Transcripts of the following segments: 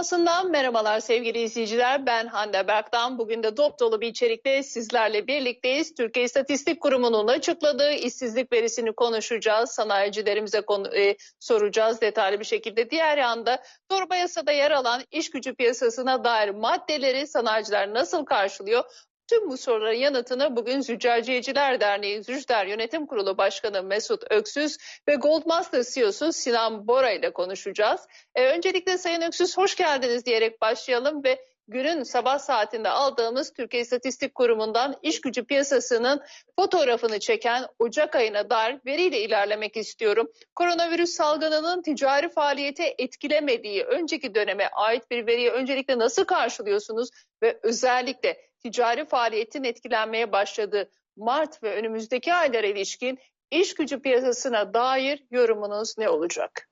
Dünyası'ndan merhabalar sevgili izleyiciler. Ben Hande Berk'tan. Bugün de dop dolu bir içerikte sizlerle birlikteyiz. Türkiye İstatistik Kurumu'nun açıkladığı işsizlik verisini konuşacağız. Sanayicilerimize konu, e, soracağız detaylı bir şekilde. Diğer yanda torba yasada yer alan iş gücü piyasasına dair maddeleri sanayiciler nasıl karşılıyor? Tüm bu soruların yanıtını bugün Züccaciyeciler Derneği Zücder Yönetim Kurulu Başkanı Mesut Öksüz ve Goldmaster CEO'su Sinan Bora ile konuşacağız. E, öncelikle Sayın Öksüz hoş geldiniz diyerek başlayalım ve günün sabah saatinde aldığımız Türkiye İstatistik Kurumu'ndan iş gücü piyasasının fotoğrafını çeken Ocak ayına dair veriyle ilerlemek istiyorum. Koronavirüs salgınının ticari faaliyete etkilemediği önceki döneme ait bir veriyi öncelikle nasıl karşılıyorsunuz ve özellikle ticari faaliyetin etkilenmeye başladığı Mart ve önümüzdeki aylara ilişkin iş gücü piyasasına dair yorumunuz ne olacak?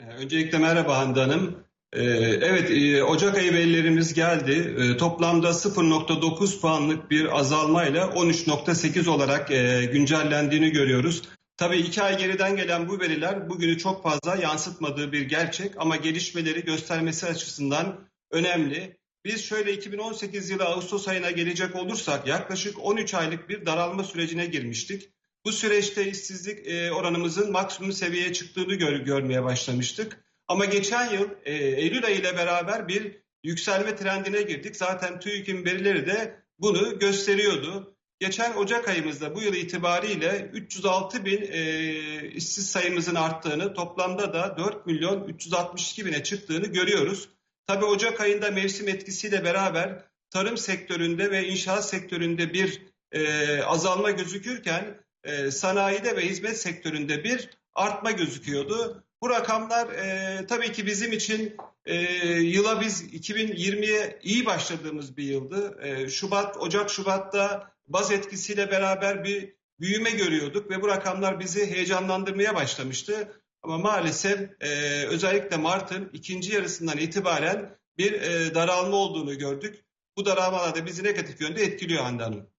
Ee, öncelikle merhaba Hande Hanım. Ee, evet, e, Ocak ayı verilerimiz geldi. Ee, toplamda 0.9 puanlık bir azalmayla 13.8 olarak e, güncellendiğini görüyoruz. Tabii iki ay geriden gelen bu veriler bugünü çok fazla yansıtmadığı bir gerçek ama gelişmeleri göstermesi açısından önemli. Biz şöyle 2018 yılı Ağustos ayına gelecek olursak yaklaşık 13 aylık bir daralma sürecine girmiştik. Bu süreçte işsizlik e, oranımızın maksimum seviyeye çıktığını gör, görmeye başlamıştık. Ama geçen yıl e, Eylül ayı ile beraber bir yükselme trendine girdik. Zaten TÜİK'in verileri de bunu gösteriyordu. Geçen Ocak ayımızda bu yıl itibariyle 306 bin e, işsiz sayımızın arttığını, toplamda da 4 milyon 362 bine çıktığını görüyoruz. Tabii Ocak ayında mevsim etkisiyle beraber tarım sektöründe ve inşaat sektöründe bir e, azalma gözükürken e, sanayide ve hizmet sektöründe bir artma gözüküyordu. Bu rakamlar e, tabii ki bizim için e, yıla biz 2020'ye iyi başladığımız bir yıldı. E, Şubat, Ocak, Şubat'ta baz etkisiyle beraber bir büyüme görüyorduk ve bu rakamlar bizi heyecanlandırmaya başlamıştı. Ama maalesef e, özellikle Mart'ın ikinci yarısından itibaren bir e, daralma olduğunu gördük. Bu daralmalar da bizi negatif yönde etkiliyor Hande Hanım.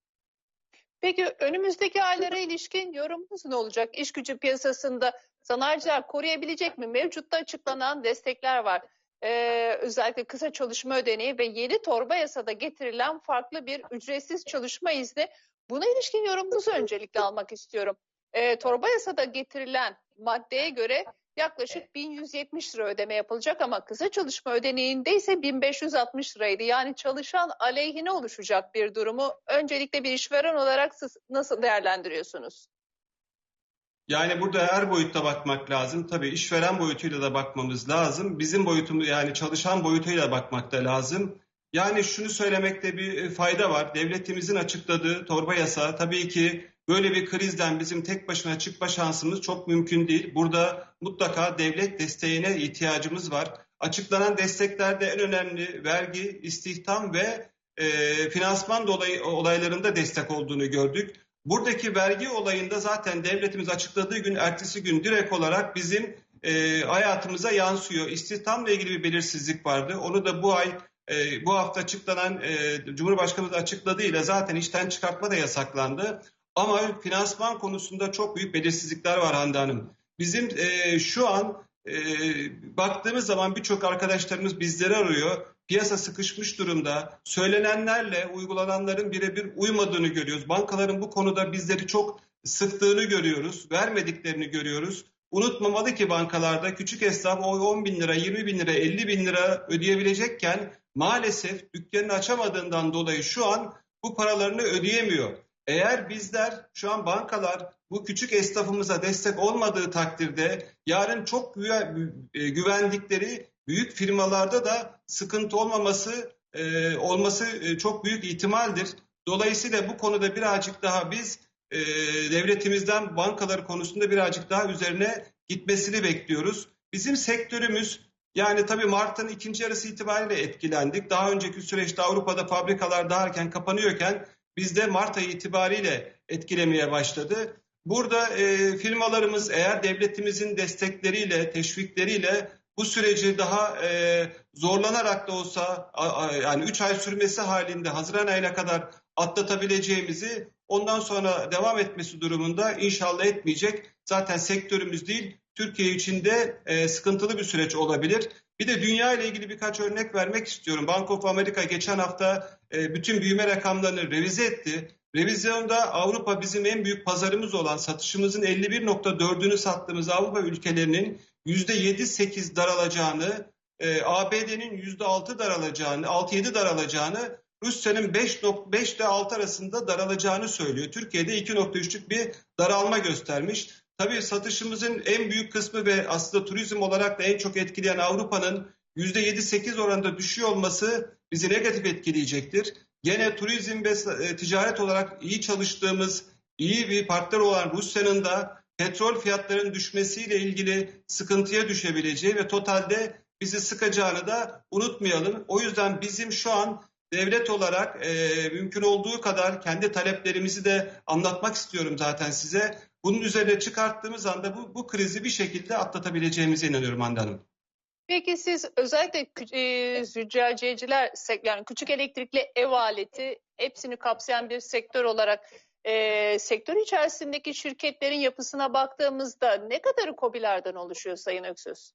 Peki önümüzdeki aylara ilişkin yorumunuz ne olacak? İş gücü piyasasında sanayiciler koruyabilecek mi? Mevcutta açıklanan destekler var. Ee, özellikle kısa çalışma ödeneği ve yeni torba yasada getirilen farklı bir ücretsiz çalışma izni. Buna ilişkin yorumunuzu öncelikle almak istiyorum. Ee, torba yasada getirilen maddeye göre yaklaşık 1170 lira ödeme yapılacak ama kısa çalışma ödeneğinde ise 1560 liraydı. Yani çalışan aleyhine oluşacak bir durumu öncelikle bir işveren olarak siz nasıl değerlendiriyorsunuz? Yani burada her boyutta bakmak lazım. Tabii işveren boyutuyla da bakmamız lazım. Bizim boyutumuz yani çalışan boyutuyla bakmak da lazım. Yani şunu söylemekte bir fayda var. Devletimizin açıkladığı torba yasa tabii ki Böyle bir krizden bizim tek başına çıkma şansımız çok mümkün değil. Burada mutlaka devlet desteğine ihtiyacımız var. Açıklanan desteklerde en önemli vergi, istihdam ve e, finansman dolayı, olaylarında destek olduğunu gördük. Buradaki vergi olayında zaten devletimiz açıkladığı gün, ertesi gün direkt olarak bizim e, hayatımıza yansıyor. İstihdamla ilgili bir belirsizlik vardı. Onu da bu ay, e, bu hafta açıklanan e, Cumhurbaşkanımız açıkladığıyla zaten işten çıkartma da yasaklandı. Ama finansman konusunda çok büyük belirsizlikler var Hande Hanım. Bizim e, şu an e, baktığımız zaman birçok arkadaşlarımız bizleri arıyor. Piyasa sıkışmış durumda. Söylenenlerle uygulananların birebir uymadığını görüyoruz. Bankaların bu konuda bizleri çok sıktığını görüyoruz. Vermediklerini görüyoruz. Unutmamalı ki bankalarda küçük esnaf o 10 bin lira, 20 bin lira, 50 bin lira ödeyebilecekken maalesef dükkanını açamadığından dolayı şu an bu paralarını ödeyemiyor. Eğer bizler şu an bankalar bu küçük esnafımıza destek olmadığı takdirde yarın çok e, güvendikleri büyük firmalarda da sıkıntı olmaması e, olması e, çok büyük ihtimaldir. Dolayısıyla bu konuda birazcık daha biz devletimizden bankalar konusunda birazcık daha üzerine gitmesini bekliyoruz. Bizim sektörümüz yani tabii Mart'ın ikinci yarısı itibariyle etkilendik. Daha önceki süreçte Avrupa'da fabrikalar daha erken kapanıyorken bizde Mart ayı itibariyle etkilemeye başladı. Burada e, firmalarımız eğer devletimizin destekleriyle, teşvikleriyle bu süreci daha e, zorlanarak da olsa a, a, yani 3 ay sürmesi halinde Haziran ayına kadar atlatabileceğimizi ondan sonra devam etmesi durumunda inşallah etmeyecek. Zaten sektörümüz değil Türkiye için de e, sıkıntılı bir süreç olabilir. Bir de dünya ile ilgili birkaç örnek vermek istiyorum. Bank of America geçen hafta bütün büyüme rakamlarını revize etti. Revizyonda Avrupa bizim en büyük pazarımız olan satışımızın 51.4'ünü sattığımız Avrupa ülkelerinin %7-8 daralacağını, e, ABD'nin %6 daralacağını, 6-7 daralacağını, Rusya'nın 5.5 ile 6 arasında daralacağını söylüyor. Türkiye'de 2.3'lük bir daralma göstermiş. Tabii satışımızın en büyük kısmı ve aslında turizm olarak da en çok etkileyen Avrupa'nın %7-8 oranında düşüyor olması bizi negatif etkileyecektir. Gene turizm ve e, ticaret olarak iyi çalıştığımız, iyi bir partner olan Rusya'nın da petrol fiyatlarının düşmesiyle ilgili sıkıntıya düşebileceği ve totalde bizi sıkacağını da unutmayalım. O yüzden bizim şu an devlet olarak e, mümkün olduğu kadar kendi taleplerimizi de anlatmak istiyorum zaten size. Bunun üzerine çıkarttığımız anda bu, bu krizi bir şekilde atlatabileceğimize inanıyorum Hande Hanım. Peki siz özellikle e, züccaciyeciler, yani küçük elektrikli ev aleti hepsini kapsayan bir sektör olarak e, sektör içerisindeki şirketlerin yapısına baktığımızda ne kadarı COBİ'lerden oluşuyor Sayın Öksüz?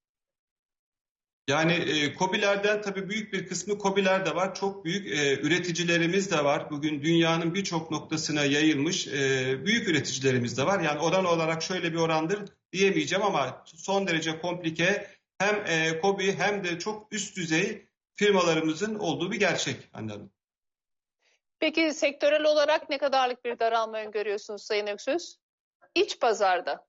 Yani e, COBİ'lerden tabii büyük bir kısmı COBİ'ler de var. Çok büyük e, üreticilerimiz de var. Bugün dünyanın birçok noktasına yayılmış e, büyük üreticilerimiz de var. Yani oran olarak şöyle bir orandır diyemeyeceğim ama son derece komplike hem e, KOBİ hem de çok üst düzey firmalarımızın olduğu bir gerçek anladım. Peki sektörel olarak ne kadarlık bir daralma öngörüyorsunuz Sayın Öksüz? İç pazarda.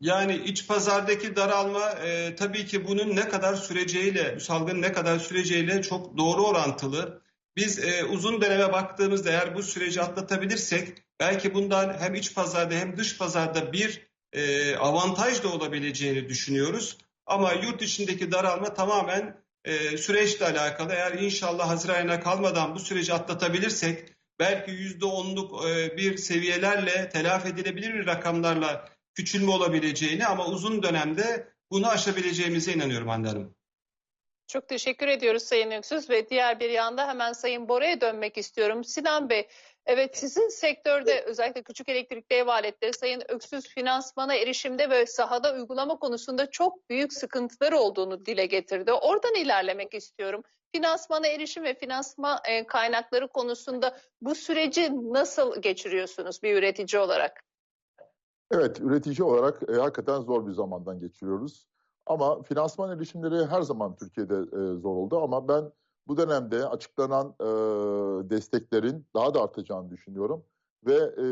Yani iç pazardaki daralma e, tabii ki bunun ne kadar süreceğiyle, bu salgının ne kadar süreceğiyle çok doğru orantılı. Biz e, uzun döneme baktığımızda eğer bu süreci atlatabilirsek belki bundan hem iç pazarda hem dış pazarda bir e, avantaj da olabileceğini düşünüyoruz. Ama yurt içindeki daralma tamamen e, süreçle alakalı. Eğer inşallah Haziran ayına kalmadan bu süreci atlatabilirsek belki yüzde onluk e, bir seviyelerle telafi edilebilir rakamlarla küçülme olabileceğini ama uzun dönemde bunu aşabileceğimize inanıyorum Hande Hanım. Çok teşekkür ediyoruz Sayın Öksüz ve diğer bir yanda hemen Sayın Bora'ya dönmek istiyorum. Sinan Bey, evet sizin sektörde özellikle küçük elektrikli ev aletleri Sayın Öksüz finansmana erişimde ve sahada uygulama konusunda çok büyük sıkıntılar olduğunu dile getirdi. Oradan ilerlemek istiyorum. Finansmana erişim ve finansman e, kaynakları konusunda bu süreci nasıl geçiriyorsunuz bir üretici olarak? Evet, üretici olarak e, hakikaten zor bir zamandan geçiriyoruz. Ama finansman erişimleri her zaman Türkiye'de e, zor oldu ama ben bu dönemde açıklanan e, desteklerin daha da artacağını düşünüyorum. Ve e,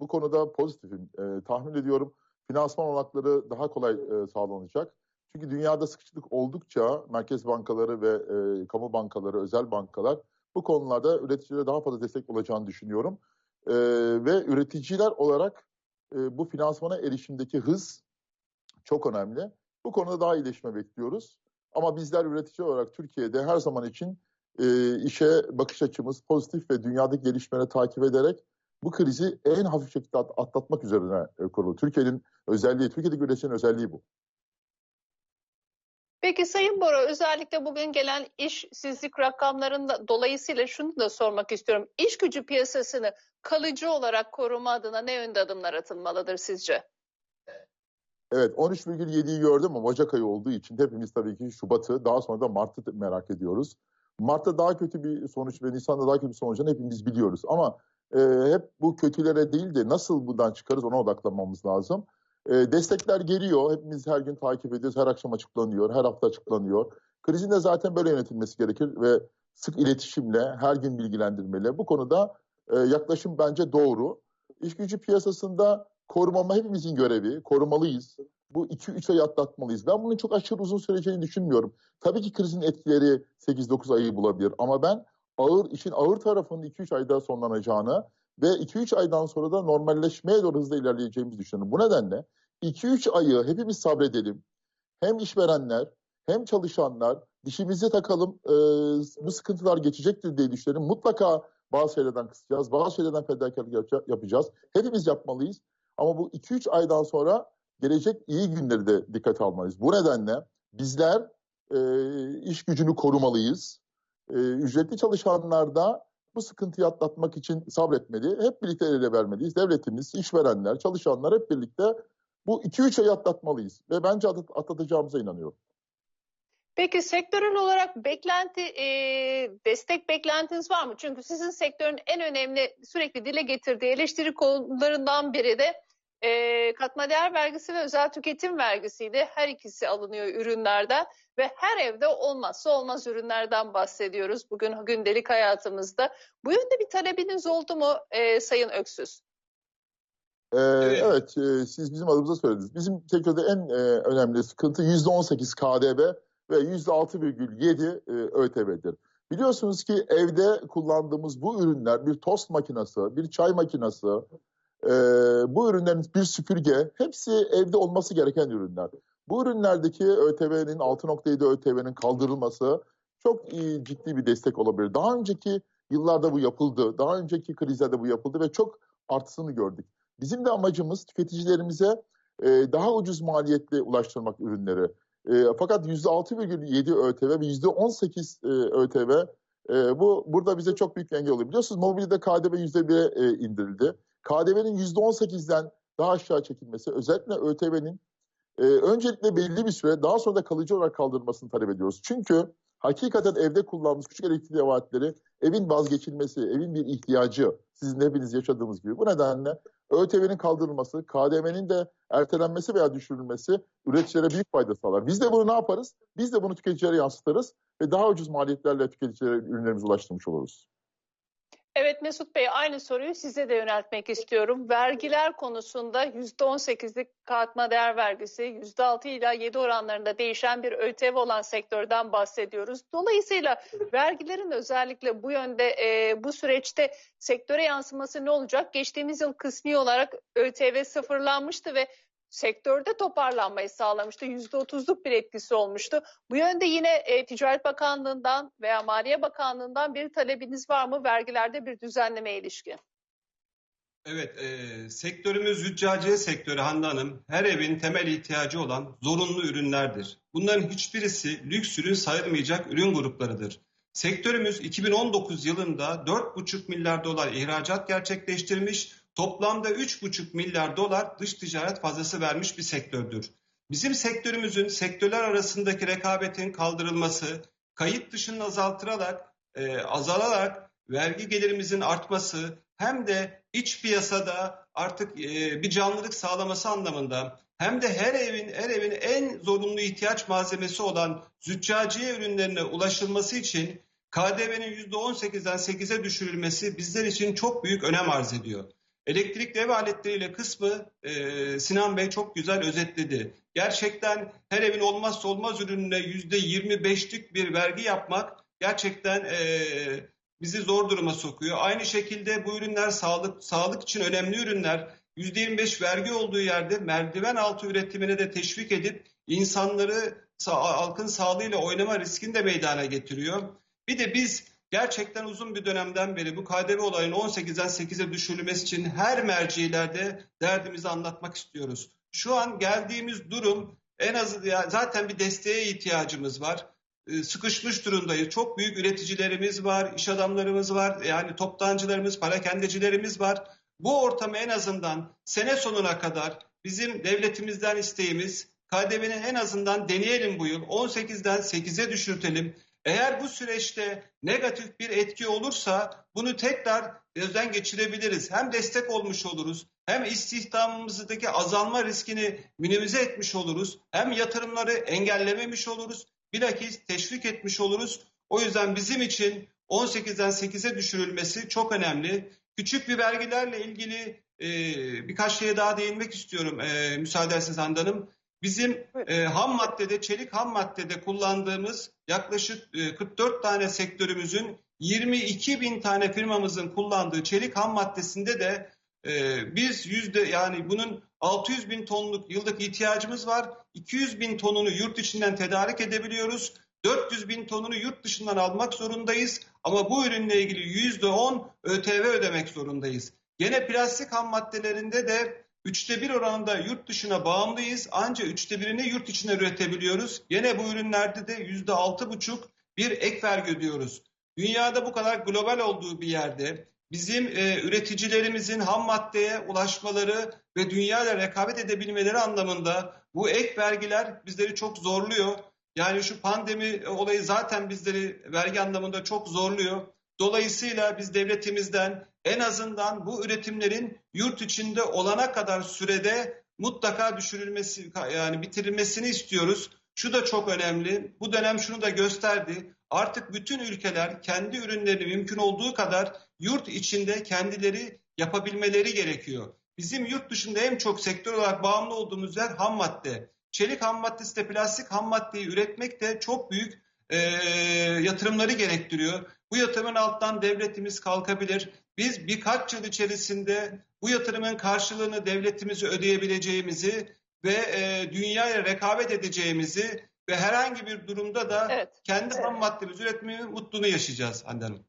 bu konuda pozitifim. E, tahmin ediyorum finansman olanakları daha kolay e, sağlanacak. Çünkü dünyada sıkışıklık oldukça merkez bankaları ve e, kamu bankaları, özel bankalar bu konularda üreticilere daha fazla destek olacağını düşünüyorum. E, ve üreticiler olarak e, bu finansmana erişimdeki hız çok önemli. Bu konuda daha iyileşme bekliyoruz. Ama bizler üretici olarak Türkiye'de her zaman için e, işe bakış açımız pozitif ve dünyadaki gelişmeleri takip ederek bu krizi en hafif şekilde atlatmak üzerine e, kurulu. Türkiye'nin özelliği, Türkiye'deki üreticinin özelliği bu. Peki Sayın Bora özellikle bugün gelen işsizlik rakamlarında dolayısıyla şunu da sormak istiyorum. İş gücü piyasasını kalıcı olarak koruma adına ne yönde adımlar atılmalıdır sizce? Evet 13,7'yi gördüm ama Ocak ayı olduğu için hepimiz tabii ki Şubat'ı daha sonra da Mart'ı merak ediyoruz. Mart'ta daha kötü bir sonuç ve Nisan'da daha kötü bir sonucunu hepimiz biliyoruz. Ama e, hep bu kötülere değil de nasıl buradan çıkarız ona odaklanmamız lazım. E, destekler geliyor. Hepimiz her gün takip ediyoruz. Her akşam açıklanıyor. Her hafta açıklanıyor. Krizin de zaten böyle yönetilmesi gerekir ve sık iletişimle, her gün bilgilendirmeyle. Bu konuda e, yaklaşım bence doğru. İş gücü piyasasında korumama hepimizin görevi. Korumalıyız. Bu 2-3 ay atlatmalıyız. Ben bunun çok aşırı uzun süreceğini düşünmüyorum. Tabii ki krizin etkileri 8-9 ayı bulabilir ama ben ağır işin ağır tarafının 2-3 ayda sonlanacağını ve 2-3 aydan sonra da normalleşmeye doğru hızla ilerleyeceğimizi düşünüyorum. Bu nedenle 2-3 ayı hepimiz sabredelim. Hem işverenler hem çalışanlar dişimizi takalım e, bu sıkıntılar geçecektir diye düşünüyorum. Mutlaka bazı şeylerden kısacağız, bazı şeylerden fedakarlık yapacağız. Hepimiz yapmalıyız. Ama bu 2-3 aydan sonra gelecek iyi günleri de dikkate almalıyız. Bu nedenle bizler e, iş gücünü korumalıyız. E, ücretli çalışanlar da bu sıkıntıyı atlatmak için sabretmeli. Hep birlikte el ele vermeliyiz. Devletimiz, işverenler, çalışanlar hep birlikte bu 2-3 ayı atlatmalıyız. Ve bence atlatacağımıza inanıyorum. Peki sektörel olarak beklenti, e, destek beklentiniz var mı? Çünkü sizin sektörün en önemli sürekli dile getirdiği eleştiri konularından biri de e, katma değer vergisi ve özel tüketim vergisiydi. Her ikisi alınıyor ürünlerden ve her evde olmazsa olmaz ürünlerden bahsediyoruz bugün gündelik hayatımızda. Bu yönde bir talebiniz oldu mu e, Sayın Öksüz? Ee, evet, e, siz bizim adımıza söylediniz. Bizim sektörde en e, önemli sıkıntı %18 KDV ve %6,7 e, ÖTV'dir. Biliyorsunuz ki evde kullandığımız bu ürünler bir tost makinesi, bir çay makinesi, e, bu ürünlerin bir süpürge hepsi evde olması gereken ürünler. Bu ürünlerdeki ÖTV'nin 6.7 ÖTV'nin kaldırılması çok iyi, ciddi bir destek olabilir. Daha önceki yıllarda bu yapıldı, daha önceki krizlerde bu yapıldı ve çok artısını gördük. Bizim de amacımız tüketicilerimize e, daha ucuz maliyetle ulaştırmak ürünleri. E, fakat %6,7 ÖTV ve %18 e, ÖTV e, bu burada bize çok büyük engel oluyor. Biliyorsunuz mobilde KDV %1'e e, indirildi. KDV'nin %18'den daha aşağı çekilmesi, özellikle ÖTV'nin e, öncelikle belli bir süre daha sonra da kalıcı olarak kaldırılmasını talep ediyoruz. Çünkü hakikaten evde kullandığımız küçük elektrikli aletleri evin vazgeçilmesi, evin bir ihtiyacı sizin hepiniz yaşadığımız gibi. Bu nedenle ÖTV'nin kaldırılması, KDV'nin de ertelenmesi veya düşürülmesi üreticilere büyük fayda sağlar. Biz de bunu ne yaparız? Biz de bunu tüketicilere yansıtırız ve daha ucuz maliyetlerle tüketicilere ürünlerimizi ulaştırmış oluruz. Evet Mesut Bey aynı soruyu size de yöneltmek istiyorum. Vergiler konusunda %18'lik katma değer vergisi %6 ila 7 oranlarında değişen bir ÖTV olan sektörden bahsediyoruz. Dolayısıyla vergilerin özellikle bu yönde e, bu süreçte sektöre yansıması ne olacak? Geçtiğimiz yıl kısmi olarak ÖTV sıfırlanmıştı ve sektörde toparlanmayı sağlamıştı. %30'luk bir etkisi olmuştu. Bu yönde yine e, Ticaret Bakanlığı'ndan veya Maliye Bakanlığı'ndan bir talebiniz var mı vergilerde bir düzenleme ilişkin? Evet, e, sektörümüz züccaciye sektörü Hande Hanım her evin temel ihtiyacı olan zorunlu ürünlerdir. Bunların hiçbirisi lüks ürün sayılmayacak ürün gruplarıdır. Sektörümüz 2019 yılında 4,5 milyar dolar ihracat gerçekleştirmiş, toplamda 3,5 milyar dolar dış ticaret fazlası vermiş bir sektördür. Bizim sektörümüzün sektörler arasındaki rekabetin kaldırılması, kayıt dışını azaltılarak, e, azalarak vergi gelirimizin artması hem de iç piyasada artık e, bir canlılık sağlaması anlamında hem de her evin her evin en zorunlu ihtiyaç malzemesi olan züccaciye ürünlerine ulaşılması için KDV'nin %18'den 8'e düşürülmesi bizler için çok büyük önem arz ediyor. Elektrikli ev aletleriyle kısmı e, Sinan Bey çok güzel özetledi. Gerçekten her evin olmazsa olmaz ürününe %25'lik bir vergi yapmak gerçekten e, bizi zor duruma sokuyor. Aynı şekilde bu ürünler sağlık sağlık için önemli ürünler. %25 vergi olduğu yerde merdiven altı üretimine de teşvik edip insanları halkın sağlığıyla oynama riskini de meydana getiriyor. Bir de biz gerçekten uzun bir dönemden beri bu KDV olayının 18'den 8'e düşürülmesi için her mercilerde derdimizi anlatmak istiyoruz. Şu an geldiğimiz durum en azı zaten bir desteğe ihtiyacımız var. Sıkışmış durumdayız. Çok büyük üreticilerimiz var, iş adamlarımız var, yani toptancılarımız, parakendecilerimiz var. Bu ortamı en azından sene sonuna kadar bizim devletimizden isteğimiz KDV'nin en azından deneyelim bu yıl 18'den 8'e düşürtelim. Eğer bu süreçte negatif bir etki olursa bunu tekrar gözden geçirebiliriz. Hem destek olmuş oluruz, hem istihdamımızdaki azalma riskini minimize etmiş oluruz, hem yatırımları engellememiş oluruz, bilakis teşvik etmiş oluruz. O yüzden bizim için 18'den 8'e düşürülmesi çok önemli. Küçük bir vergilerle ilgili e, birkaç şeye daha değinmek istiyorum e, müsaade ederseniz Hanım. Bizim e, ham maddede, çelik ham maddede kullandığımız yaklaşık e, 44 tane sektörümüzün 22 bin tane firmamızın kullandığı çelik ham maddesinde de e, biz yüzde yani bunun 600 bin tonluk yıllık ihtiyacımız var. 200 bin tonunu yurt içinden tedarik edebiliyoruz. 400 bin tonunu yurt dışından almak zorundayız. Ama bu ürünle ilgili %10 ÖTV ödemek zorundayız. Gene plastik ham maddelerinde de Üçte bir oranında yurt dışına bağımlıyız. Ancak üçte birini yurt içine üretebiliyoruz. Yine bu ürünlerde de yüzde altı buçuk bir ek vergi ödüyoruz. Dünyada bu kadar global olduğu bir yerde bizim e, üreticilerimizin ham maddeye ulaşmaları ve dünyayla rekabet edebilmeleri anlamında bu ek vergiler bizleri çok zorluyor. Yani şu pandemi olayı zaten bizleri vergi anlamında çok zorluyor. Dolayısıyla biz devletimizden en azından bu üretimlerin yurt içinde olana kadar sürede mutlaka düşürülmesi yani bitirilmesini istiyoruz. Şu da çok önemli. Bu dönem şunu da gösterdi. Artık bütün ülkeler kendi ürünlerini mümkün olduğu kadar yurt içinde kendileri yapabilmeleri gerekiyor. Bizim yurt dışında en çok sektör olarak bağımlı olduğumuz yer ham madde. Çelik ham maddesi de plastik ham maddeyi üretmek de çok büyük e, yatırımları gerektiriyor. Bu yatırımın alttan devletimiz kalkabilir. Biz birkaç yıl içerisinde bu yatırımın karşılığını devletimizi ödeyebileceğimizi ve e, dünyaya rekabet edeceğimizi ve herhangi bir durumda da Evet. kendi ham maddemizi üretmeyi mutluluğunu yaşayacağız Hande Hanım.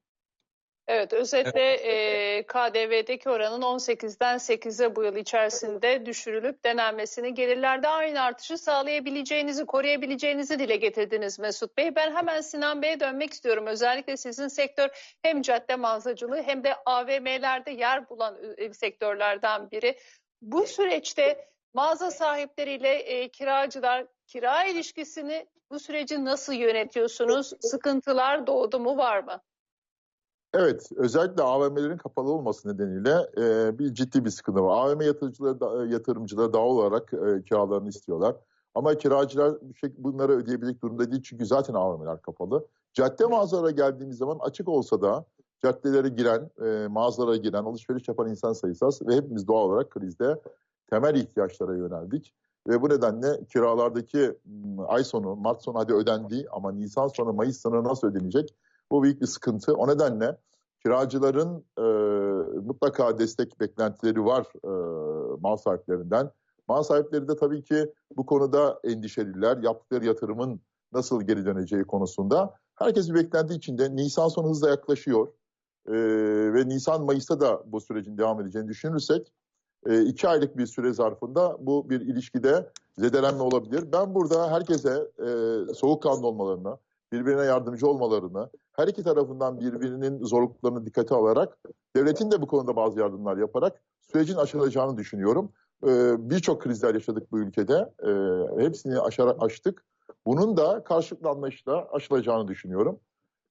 Evet, özetle e, KDV'deki oranın 18'den 8'e bu yıl içerisinde düşürülüp denenmesini gelirlerde aynı artışı sağlayabileceğinizi, koruyabileceğinizi dile getirdiniz Mesut Bey. Ben hemen Sinan Bey'e dönmek istiyorum. Özellikle sizin sektör hem cadde mağazacılığı hem de AVM'lerde yer bulan e, sektörlerden biri. Bu süreçte mağaza sahipleriyle e, kiracılar kira ilişkisini bu süreci nasıl yönetiyorsunuz? Sıkıntılar doğdu mu var mı? Evet, özellikle AVM'lerin kapalı olması nedeniyle e, bir ciddi bir sıkıntı var. AVM yatırımcıları, da, yatırımcıları doğal olarak e, kiralarını istiyorlar. Ama kiracılar şey, bunları ödeyebilecek durumda değil çünkü zaten AVM'ler kapalı. Cadde mağazalara geldiğimiz zaman açık olsa da caddelere giren, e, mağazalara giren, alışveriş yapan insan sayısı az ve hepimiz doğal olarak krizde temel ihtiyaçlara yöneldik. Ve bu nedenle kiralardaki ay sonu, Mart sonu hadi ödendiği ama Nisan sonu, Mayıs sonu nasıl ödenecek? Bu büyük bir sıkıntı. O nedenle kiracıların e, mutlaka destek beklentileri var e, mal sahiplerinden. Mal sahipleri de tabii ki bu konuda endişeliler. Yaptıkları yatırımın nasıl geri döneceği konusunda. Herkes bir beklenti içinde. Nisan sonu hızla yaklaşıyor. E, ve Nisan-Mayıs'ta da bu sürecin devam edeceğini düşünürsek e, iki aylık bir süre zarfında bu bir ilişkide zedelenme olabilir. Ben burada herkese e, soğukkanlı olmalarını, birbirine yardımcı olmalarını, her iki tarafından birbirinin zorluklarını dikkate alarak devletin de bu konuda bazı yardımlar yaparak sürecin aşılacağını düşünüyorum. Ee, Birçok krizler yaşadık bu ülkede. Ee, hepsini aşarak aştık. Bunun da karşılıklı anlayışla aşılacağını düşünüyorum.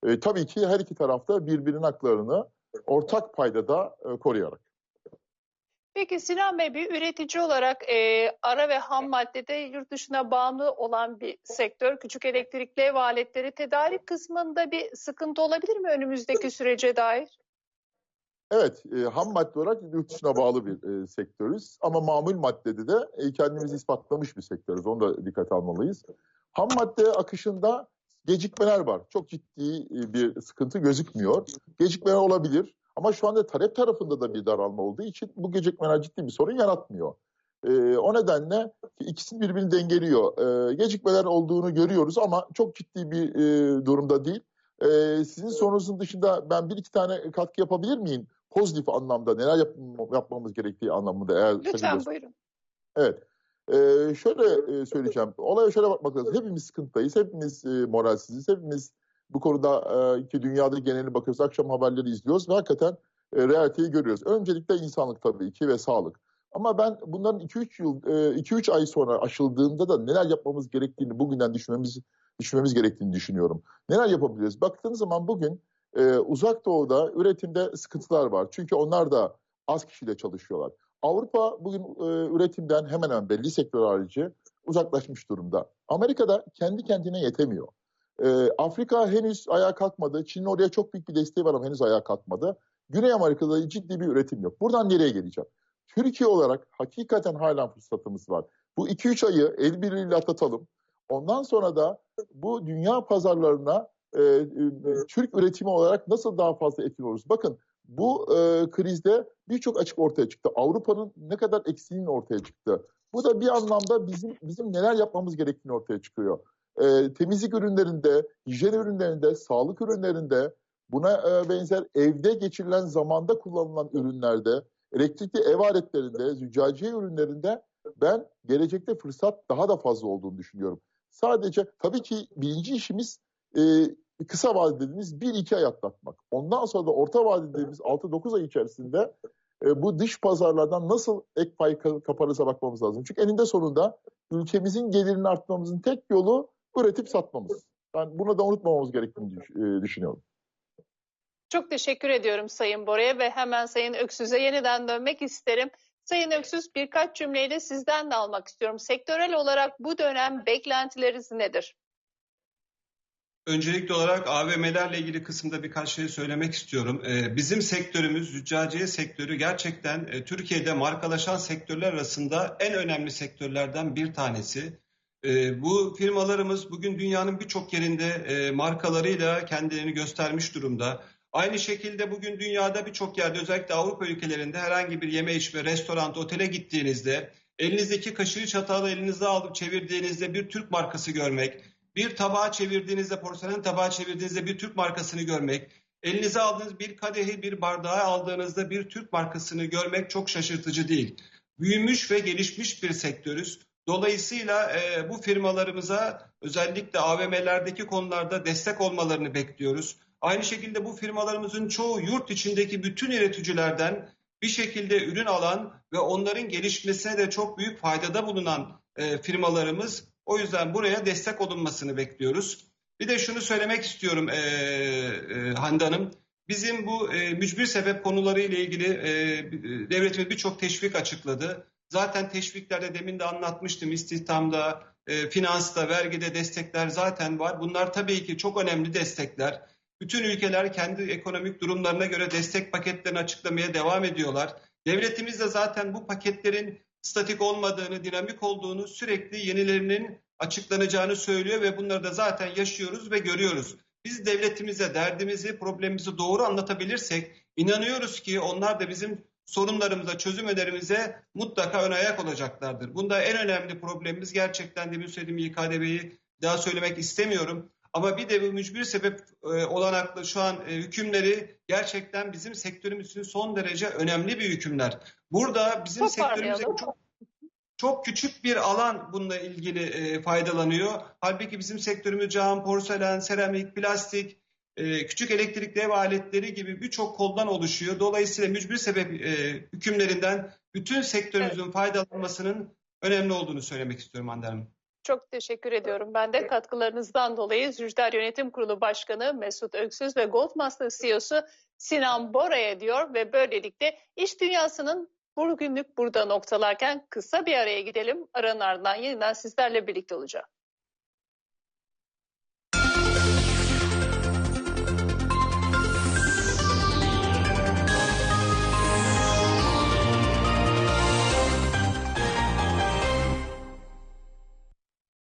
Ee, tabii ki her iki tarafta birbirinin haklarını ortak paydada e, koruyarak. Peki Sinan Bey bir üretici olarak e, ara ve ham maddede yurt dışına bağımlı olan bir sektör. Küçük elektrikli ev aletleri tedarik kısmında bir sıkıntı olabilir mi önümüzdeki sürece dair? Evet, e, ham madde olarak yurt dışına bağlı bir e, sektörüz. Ama mamul maddede de e, kendimizi ispatlamış bir sektörüz. Onu da dikkate almalıyız. Ham madde akışında gecikmeler var. Çok ciddi e, bir sıkıntı gözükmüyor. Gecikmeler olabilir. Ama şu anda talep tarafında da bir daralma olduğu için bu gecikmeler ciddi bir sorun yaratmıyor. E, o nedenle ikisini birbirini dengeliyor. E, gecikmeler olduğunu görüyoruz ama çok ciddi bir e, durumda değil. E, sizin sorunuzun dışında ben bir iki tane katkı yapabilir miyim? Pozitif anlamda neler yap, yapmamız gerektiği anlamında. Eğer Lütfen buyurun. Evet. Ee, şöyle e, söyleyeceğim. Olaya şöyle bakmak lazım. Hepimiz sıkıntıdayız. Hepimiz e, moralsiziz. Hepimiz bu konuda e, ki dünyada geneli bakıyoruz. Akşam haberleri izliyoruz ve hakikaten e, realiteyi görüyoruz. Öncelikle insanlık tabii ki ve sağlık. Ama ben bunların 2-3 yıl, 2-3 ay sonra aşıldığında da neler yapmamız gerektiğini bugünden düşünmemiz düşünmemiz gerektiğini düşünüyorum. Neler yapabiliriz? Baktığınız zaman bugün e, uzak doğuda üretimde sıkıntılar var. Çünkü onlar da az kişiyle çalışıyorlar. Avrupa bugün e, üretimden hemen hemen belli sektör harici uzaklaşmış durumda. Amerika'da kendi kendine yetemiyor. E, Afrika henüz ayağa kalkmadı. Çin'in oraya çok büyük bir desteği var ama henüz ayağa kalkmadı. Güney Amerika'da ciddi bir üretim yok. Buradan nereye geleceğim? Türkiye olarak hakikaten hala fırsatımız var. Bu 2-3 ayı el birliğiyle atlatalım. Ondan sonra da bu dünya pazarlarına e, e, Türk üretimi olarak nasıl daha fazla etkin oluruz? Bakın bu e, krizde birçok açık ortaya çıktı. Avrupa'nın ne kadar eksiğinin ortaya çıktı. Bu da bir anlamda bizim bizim neler yapmamız gerektiğini ortaya çıkıyor. E, temizlik ürünlerinde, hijyen ürünlerinde, sağlık ürünlerinde, buna e, benzer evde geçirilen zamanda kullanılan ürünlerde, elektrikli ev aletlerinde, züccaciye ürünlerinde ben gelecekte fırsat daha da fazla olduğunu düşünüyorum. Sadece tabii ki birinci işimiz e, kısa vadede dediğimiz 1-2 ay atlatmak. Ondan sonra da orta vadede dediğimiz 6-9 ay içerisinde e, bu dış pazarlardan nasıl ek pay ka- kaparıza bakmamız lazım. Çünkü eninde sonunda ülkemizin gelirini arttırmamızın tek yolu üretip satmamız. Ben bunu da unutmamamız gerektiğini e, düşünüyorum. Çok teşekkür ediyorum Sayın Bora'ya ve hemen Sayın Öksüz'e yeniden dönmek isterim. Sayın Öksüz birkaç cümleyle sizden de almak istiyorum. Sektörel olarak bu dönem beklentileriniz nedir? Öncelikli olarak AVM'lerle ilgili kısımda birkaç şey söylemek istiyorum. Ee, bizim sektörümüz, züccaciye sektörü gerçekten e, Türkiye'de markalaşan sektörler arasında en önemli sektörlerden bir tanesi. Ee, bu firmalarımız bugün dünyanın birçok yerinde e, markalarıyla kendilerini göstermiş durumda. Aynı şekilde bugün dünyada birçok yerde özellikle Avrupa ülkelerinde herhangi bir yeme içme, restoran, otele gittiğinizde elinizdeki kaşığı çatalı elinize alıp çevirdiğinizde bir Türk markası görmek, bir tabağa çevirdiğinizde, porselen tabağa çevirdiğinizde bir Türk markasını görmek, elinize aldığınız bir kadehi, bir bardağı aldığınızda bir Türk markasını görmek çok şaşırtıcı değil. Büyümüş ve gelişmiş bir sektörüz. Dolayısıyla e, bu firmalarımıza özellikle AVM'lerdeki konularda destek olmalarını bekliyoruz. Aynı şekilde bu firmalarımızın çoğu yurt içindeki bütün üreticilerden bir şekilde ürün alan ve onların gelişmesine de çok büyük faydada bulunan e, firmalarımız. O yüzden buraya destek olunmasını bekliyoruz. Bir de şunu söylemek istiyorum e, e, Hande Hanım. Bizim bu e, mücbir sebep konuları ile ilgili e, devletimiz birçok teşvik açıkladı. Zaten teşviklerde demin de anlatmıştım istihdamda, e, finansta, vergide destekler zaten var. Bunlar tabii ki çok önemli destekler. Bütün ülkeler kendi ekonomik durumlarına göre destek paketlerini açıklamaya devam ediyorlar. Devletimiz de zaten bu paketlerin statik olmadığını, dinamik olduğunu, sürekli yenilerinin açıklanacağını söylüyor ve bunları da zaten yaşıyoruz ve görüyoruz. Biz devletimize derdimizi, problemimizi doğru anlatabilirsek inanıyoruz ki onlar da bizim sorunlarımıza, çözüm önerimize mutlaka ön ayak olacaklardır. Bunda en önemli problemimiz gerçekten demin söylediğim İKDV'yi daha söylemek istemiyorum. Ama bir de bu mücbir sebep e, olanaklı şu an e, hükümleri gerçekten bizim sektörümüz için son derece önemli bir hükümler. Burada bizim sektörümüze çok çok küçük bir alan bununla ilgili e, faydalanıyor. Halbuki bizim sektörümüz cam, porselen, seramik, plastik, e, küçük elektrikli ev aletleri gibi birçok koldan oluşuyor. Dolayısıyla mücbir sebep e, hükümlerinden bütün sektörümüzün evet. faydalanmasının önemli olduğunu söylemek istiyorum Hande Hanım. Çok teşekkür ediyorum. Ben de katkılarınızdan dolayı Zücder Yönetim Kurulu Başkanı Mesut Öksüz ve Goldmaster CEO'su Sinan Bora'ya diyor ve böylelikle iş dünyasının bugünlük burada noktalarken kısa bir araya gidelim. Aranın ardından yeniden sizlerle birlikte olacağım.